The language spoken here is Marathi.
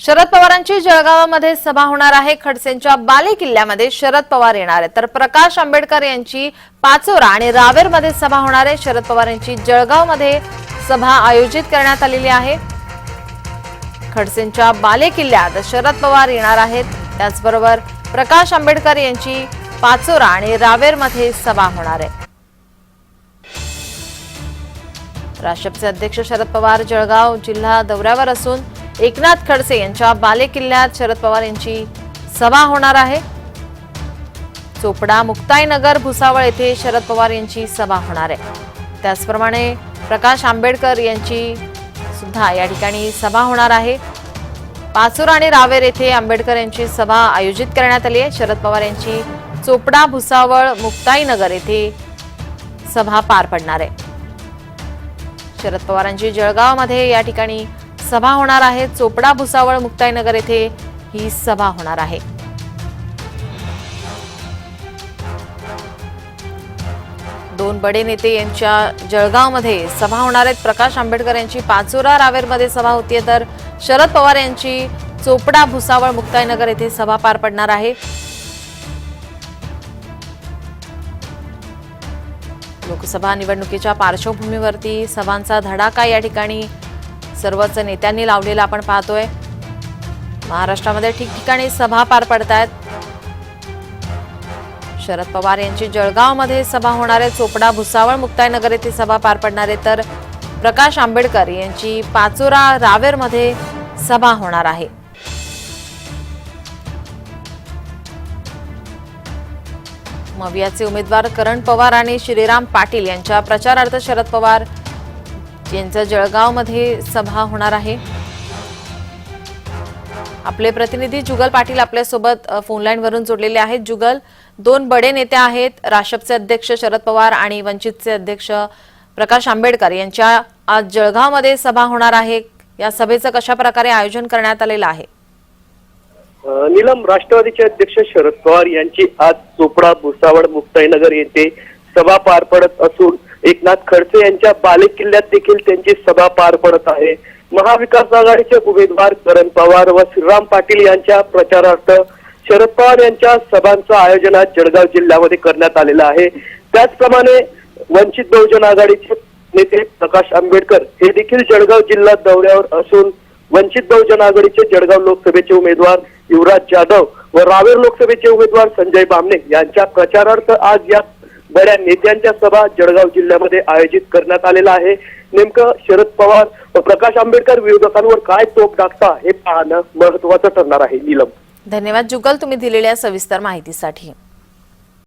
शरद पवारांची जळगावामध्ये सभा होणार आहे. खडसेंच्या बाले किल्ल्यामध्ये शरद पवार येणार आहे तर प्रकाश आंबेडकर यांची पाचोरा आणि रावेरमध्ये सभा होणार आहे. शरद पवार यांची जळगावमध्ये सभा आयोजित करण्यात आलेली आहे. खडसेंच्या बाले किल्ल्यात शरद पवार येणार आहेत. त्याचबरोबर प्रकाश आंबेडकर यांची पाचोरा आणि रावेरमध्ये सभा होणार आहे. राष्ट्रपचे अध्यक्ष शरद पवार जळगाव जिल्हा दौऱ्यावर असून एकनाथ खडसे यांच्या बालेकिल्ल्यात शरद पवार यांची सभा होणार आहे. चोपडा मुक्ताईनगर भुसावळ येथे शरद पवार यांची सभा होणार आहे. त्याचप्रमाणे प्रकाश आंबेडकर यांची सुद्धा या ठिकाणी सभा होणार आहे. पाचूर आणि रावेर येथे आंबेडकर यांची सभा आयोजित करण्यात आली आहे. शरद पवार यांची चोपडा भुसावळ मुक्ताईनगर येथे सभा पार पडणार आहे. शरद पवारांची जळगावमध्ये या ठिकाणी सभा होणार आहे. चोपडा भुसावळ मुक्ताईनगर येथे ही सभा होणार आहे. दोन बडे नेते यांच्या जळगावमध्ये सभा होणार आहेत. प्रकाश आंबेडकर यांची पाचोरा रावेरमध्ये सभा होतीये तर शरद पवार यांची चोपडा भुसावळ मुक्ताईनगर येथे सभा पार पडणार आहे. लोकसभा निवडणुकीच्या पार्श्वभूमीवरती सभांचा धडाका या ठिकाणी सर्वच नेत्यांनी लावलेला आपण पाहतोय. महाराष्ट्रामध्ये ठिकठिकाणी सभा पार पडत आहेत शरद पवार यांची जळगावमध्ये सभा होणार आहे. चोपडा भुसावळ मुक्ताईनगर येथे सभा पार पडणार आहे. तर प्रकाश आंबेडकर यांची पाचोरा रावेरमध्ये सभा होणार आहे. मवियाचे उमेदवार करण पवार आणि श्रीराम पाटील यांच्या प्रचारार्थ शरद पवार यांचं जळगावमध्ये सभा होणार आहे. आपले प्रतिनिधी जुगल पाटील आपल्यासोबत फोनलाईनवरून वरून जोडलेले आहेत. जुगल दोन बडे नेते आहेत राष्ट्रपचे अध्यक्ष शरद पवार आणि वंचितचे अध्यक्ष प्रकाश आंबेडकर. यांच्या आज जळगावमध्ये सभा होणार आहे. या सभेचं कशा प्रकारे आयोजन करण्यात आलेलं आहे? नीलम राष्ट्रवादीचे अध्यक्ष शरद पवार यांची आज चोपडा भुसावळ मुक्ताईनगर येथे सभा पार पडत असून एकनाथ खडसे यांच्या बालेक किल्ल्यात देखील त्यांची सभा पार पडत आहे. महाविकास आघाडीचे उमेदवार करण पवार व श्रीराम पाटील यांच्या प्रचारार्थ शरद पवार यांच्या सभांचं आयोजन आज जळगाव जिल्ह्यामध्ये करण्यात आलेलं आहे. त्याचप्रमाणे वंचित बहुजन आघाडीचे नेते प्रकाश आंबेडकर हे देखील जळगाव जिल्हा दौऱ्यावर असून वंचित बहुजन आघाडीचे जळगाव लोकसभेचे उमेदवार युवराज जाधव व रावेर लोकसभेचे उमेदवार संजय बामणे यांच्या प्रचारार्थ आज या बड्या नेत्यांच्या सभा जळगाव जिल्ह्यामध्ये आयोजित करण्यात आलेला आहे. नेमकं शरद पवार व प्रकाश आंबेडकर विरोधकांवर काय तोप टाकता हे पाहणं महत्वाचं ठरणार आहे नीलम. धन्यवाद जुगल तुम्ही दिलेल्या सविस्तर माहितीसाठी.